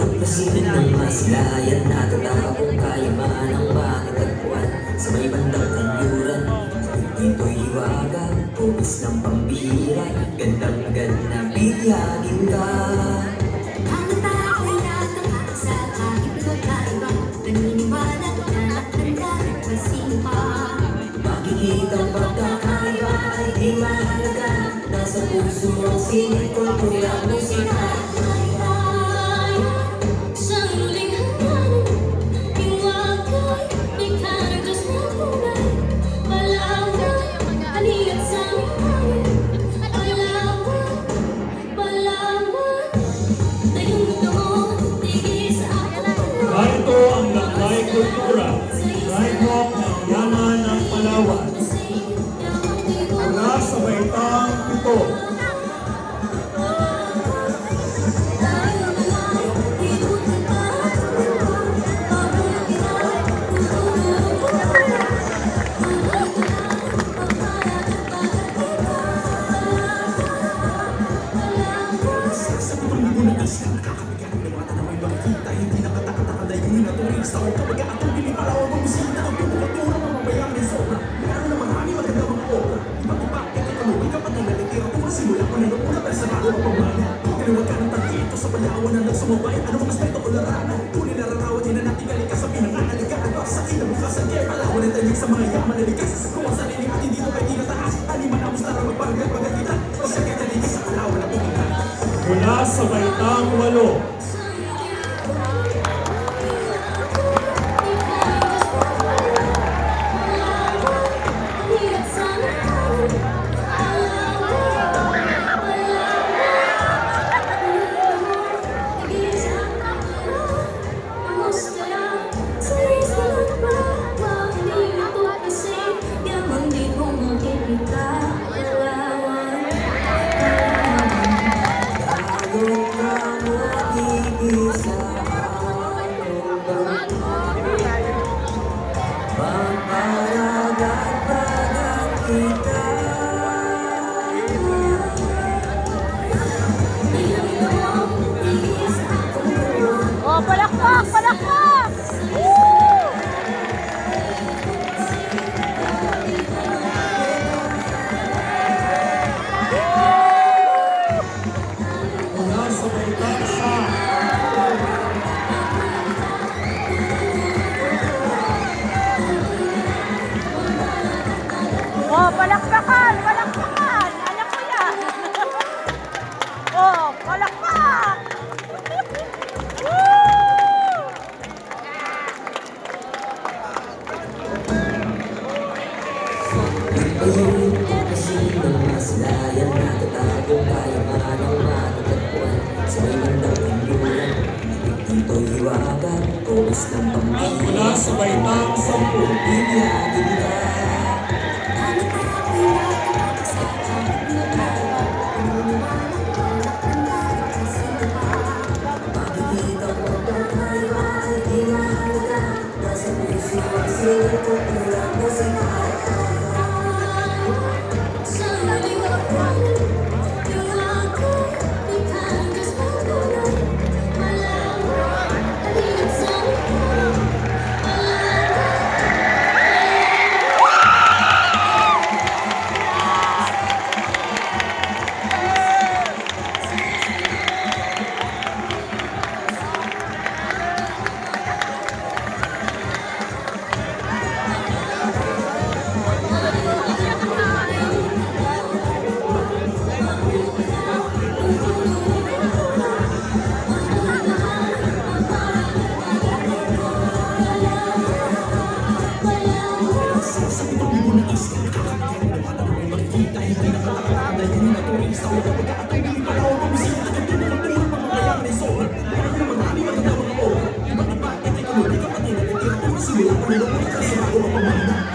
Pagpasipin ng sa may bandang kanluran Dito'y iwagan Pupis ng pambira Gandang ganda bigyan ka. Ang tao'y natakot sa kahit magkaiba Naniniwala na at simpa Makikita ang pagkakaiba ay di mahalaga. Nasa puso mo ang sinig kultura musika. Siyang Pito, Sa pagmubo ng nakakabigat ng mga tanaway makikita Hindi nakatakataka layunin na turista o kabaga At ang piling palawag ang ularanan Tunay na rarawa din na nating galing kasabihan na naligaan Bak sa ilang mukha sa kaya pala Walang tayig sa mga yaman na likas Kung ang sarili at hindi mo pwede nataas Aliman na mustara magbarangay pagkakita Masya kaya taligis sa alawa na pumunta. Mula sa Baitang 8 Ayun ang kasilid ng masilayan Natatakong kayaman ang makatagpuan Sa may bandang kanyuran Dito'y iwagan Pupis ng pambira mula sa Baitang Sampu, Bigyan ka Makikita mo ang kaluwi kapag ang nalitiratura